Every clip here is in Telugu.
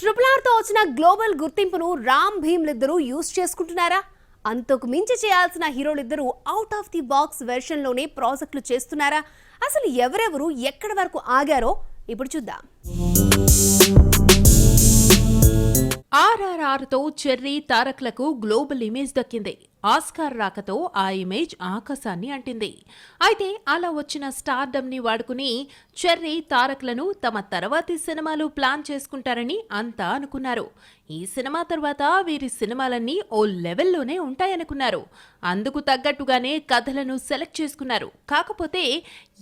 ట్రిపుల్ ఆర్తో వచ్చిన గ్లోబల్ గుర్తింపును రామ్ భీమ్లిద్దరూ యూజ్ చేసుకుంటున్నారా? అంతకు మించి చేయాల్సిన హీరోలిద్దరూ అవుట్ ఆఫ్ ది బాక్స్ వెర్షన్లోనే ప్రాజెక్టులు చేస్తున్నారా? అసలు ఎవరెవరు ఎక్కడి వరకు ఆగారో ఇప్పుడు చూద్దాం. ఆర్ఆర్ఆర్తో చెర్రీ తారక్లకు గ్లోబల్ ఇమేజ్ దక్కింది. ఆస్కార్ రాకతో ఆ ఇమేజ్ ఆకాశాన్ని అంటింది. అయితే అలా వచ్చిన స్టార్డమ్ని వాడుకుని చెర్రీ తారక్లను తమ తర్వాతి సినిమాలు ప్లాన్ చేసుకుంటారని అంతా అనుకున్నారు. ఈ సినిమా తర్వాత వీరి సినిమాలన్నీ ఓ లెవెల్లోనే ఉంటాయనుకున్నారు. అందుకు తగ్గట్టుగానే కథలను సెలెక్ట్ చేసుకున్నారు. కాకపోతే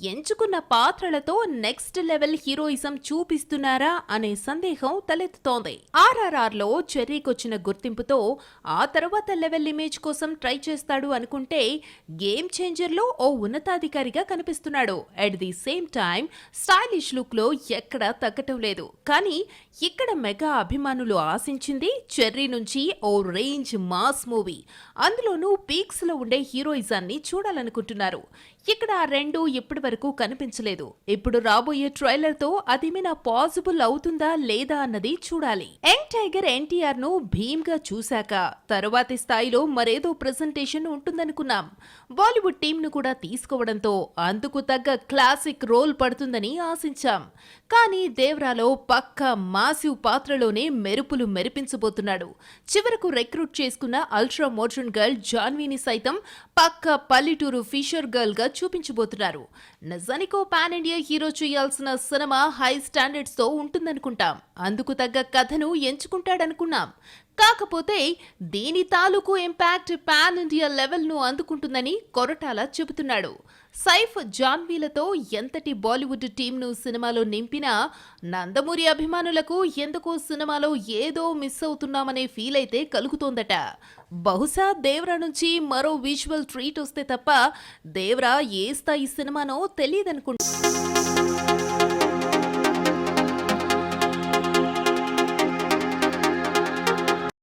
ఎంచుకున్న పాత్రలతో నెక్స్ట్ లెవెల్ హీరోయిజం చూపిస్తున్నారా అనే సందేహం తలెత్తుతోంది. ఆర్ఆర్ఆర్లో చెర్రీకొచ్చిన గుర్తింపుతో ఆ తర్వాత లెవెల్ ఇమేజ్ కోసం ట్రై చేస్తాడు అనుకుంటే గేమ్ చేంజర్లో ఓ ఉన్నతాధికారిగా కనిపిస్తున్నాడు. At the same time stylish లుక్లో ఎక్కడా తగ్గటం లేదు. కానీ ఇక్కడ మెగా అభిమానులు ఆశించింది చెర్రీ నుంచి ఓ రేంజ్ మాస్ మూవీ. అందులోనూ పీక్స్లో ఉండే హీరోయిజాన్ని చూడాలనుకుంటున్నారు. ఇక్కడ ఆ రెండు ఇప్పటి వరకు కనిపించలేదు. ఇప్పుడు రాబోయే ట్రైలర్తో అదేమైనా పాసిబుల్ అవుతుందా లేదా అన్నది చూడాలి. యంగ్ టైగర్ ఎన్టీఆర్ను భీమ్గా చూశాక తరువాతి స్థాయిలో మరేదో ప్రజెంటేషన్ ఉంటుందనుకున్నాం. బాలీవుడ్ టీంను కూడా తీసుకోవడంతో అందుకు తగ్గ క్లాసిక్ రోల్ పడుతుందని ఆశించాం. కానీ దేవ్రాలో పక్క మాసివ్ పాత్రలోనే మెరుపులు మెరిపించబోతున్నాడు. చివరకు రిక్రూట్ చేసుకున్న అల్ట్రా మోడ్రన్ గర్ల్ జాన్వీని సైతం పక్క పల్లెటూరు ఫిషర్ గర్ల్గా చూపించబోతున్నారు. నిజానికో పాన్ ఇండియా హీరో చేయాల్సిన సినిమా హై స్టాండర్డ్స్తో ఉంటుందనుకుంటాం. అందుకు తగ్గ కథను ఎంచుకుంటాడనుకున్నాం. కాకపోతే దీని తాలూకు ఇంపాక్ట్ పాన్ ఇండియా లెవెల్ను అందుకుంటుందని కొరటాల చెబుతున్నాడు. సైఫ్ జాన్వీలతో ఎంతటి బాలీవుడ్ టీంను సినిమాలో నింపినా నందమూరి అభిమానులకు ఎందుకో సినిమాలో ఏదో మిస్ అవుతున్నామనే ఫీల్ అయితే కలుగుతోందట. బహుశా దేవరా నుంచి మరో విజువల్ ట్రీట్ వస్తే తప్ప దేవరా ఏ స్థాయి సినిమానో తెలియదనుకుంటా